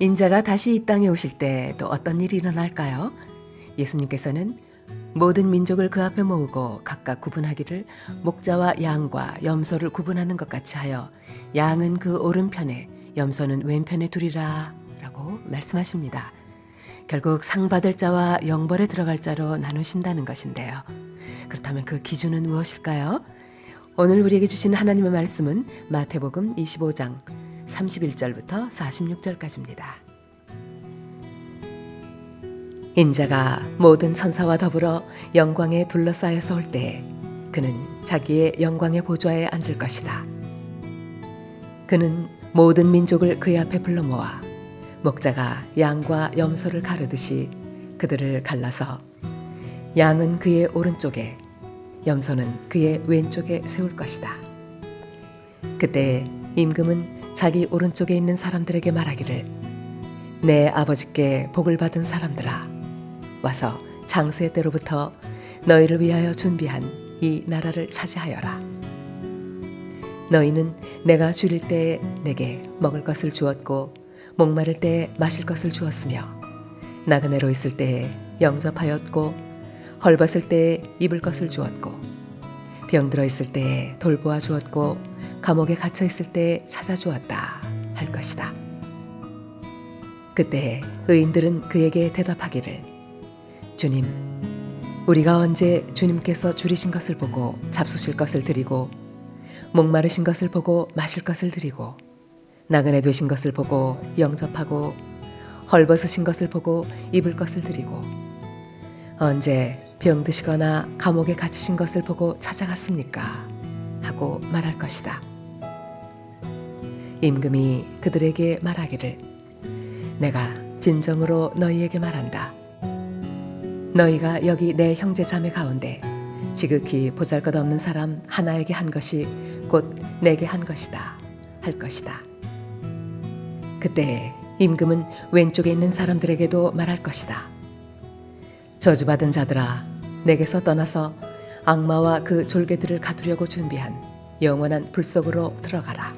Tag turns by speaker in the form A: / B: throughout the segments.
A: 인자가 다시 이 땅에 오실 때 또 어떤 일이 일어날까요? 예수님께서는 모든 민족을 그 앞에 모으고 각각 구분하기를 목자와 양과 염소를 구분하는 것 같이 하여 양은 그 오른편에 염소는 왼편에 두리라 라고 말씀하십니다. 결국 상 받을 자와 영벌에 들어갈 자로 나누신다는 것인데요. 그렇다면 그 기준은 무엇일까요? 오늘 우리에게 주신 하나님의 말씀은 마태복음 25장 31절부터 46절까지입니다. 인자가 모든 천사와 더불어 영광에 둘러싸여서 올 때에 그는 자기의 영광의 보좌에 앉을 것이다. 그는 모든 민족을 그의 앞에 불러 모아 목자가 양과 염소를 가르듯이 그들을 갈라서 양은 그의 오른쪽에 염소는 그의 왼쪽에 세울 것이다. 그때 임금은 자기 오른쪽에 있는 사람들에게 말하기를 내 아버지께 복을 받은 사람들아 와서 장세 때로부터 너희를 위하여 준비한 이 나라를 차지하여라. 너희는 내가 줄일 때에 내게 먹을 것을 주었고 목마를 때에 마실 것을 주었으며 나그네로 있을 때에 영접하였고 헐벗을 때에 입을 것을 주었고 병들어 있을 때에 돌보아 주었고 감옥에 갇혀 있을 때에 찾아주었다 할 것이다. 그때 의인들은 그에게 대답하기를 주님 우리가 언제 주님께서 줄이신 것을 보고 잡수실 것을 드리고 목마르신 것을 보고 마실 것을 드리고 나그네 되신 것을 보고 영접하고 헐벗으신 것을 보고 입을 것을 드리고 언제 병 드시거나 감옥에 갇히신 것을 보고 찾아갔습니까? 하고 말할 것이다. 임금이 그들에게 말하기를 내가 진정으로 너희에게 말한다. 너희가 여기 내 형제 자매 가운데 지극히 보잘것없는 사람 하나에게 한 것이 곧 내게 한 것이다 할 것이다. 그때 임금은 왼쪽에 있는 사람들에게도 말할 것이다. 저주받은 자들아 내게서 떠나서 악마와 그 졸개들을 가두려고 준비한 영원한 불 속으로 들어가라.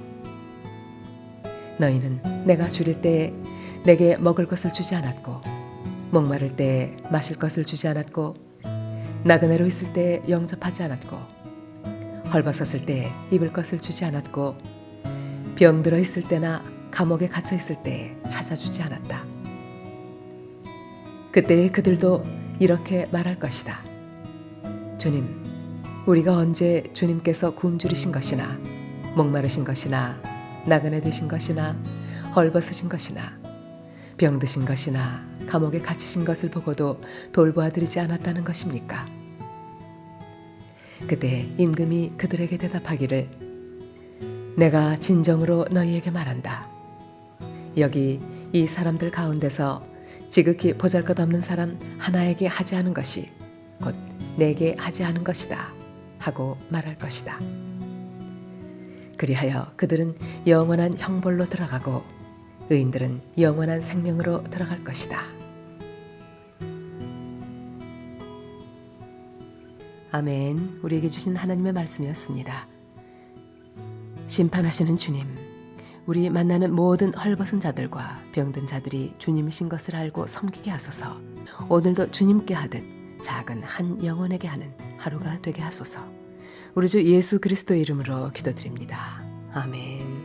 A: 너희는 내가 줄일 때에 내게 먹을 것을 주지 않았고 목마를 때에 마실 것을 주지 않았고 나그네로 있을 때에 영접하지 않았고 헐벗었을 때에 입을 것을 주지 않았고 병들어 있을 때나 감옥에 갇혀 있을 때에 찾아주지 않았다. 그때에 그들도 이렇게 말할 것이다. 주님, 우리가 언제 주님께서 굶주리신 것이나 목마르신 것이나 나그네 되신 것이나 헐벗으신 것이나 병드신 것이나 감옥에 갇히신 것을 보고도 돌보아드리지 않았다는 것입니까? 그때 임금이 그들에게 대답하기를 내가 진정으로 너희에게 말한다. 여기 이 사람들 가운데서 지극히 보잘것없는 사람 하나에게 하지 않은 것이 곧 내게 하지 않은 것이다 하고 말할 것이다. 그리하여 그들은 영원한 형벌로 들어가고 의인들은 영원한 생명으로 들어갈 것이다. 아멘. 우리에게 주신 하나님의 말씀이었습니다. 심판하시는 주님, 우리 만나는 모든 헐벗은 자들과 병든 자들이 주님이신 것을 알고 섬기게 하소서. 오늘도 주님께 하듯 작은 한 영혼에게 하는 하루가 되게 하소서. 우리 주 예수 그리스도 이름으로 기도드립니다. 아멘.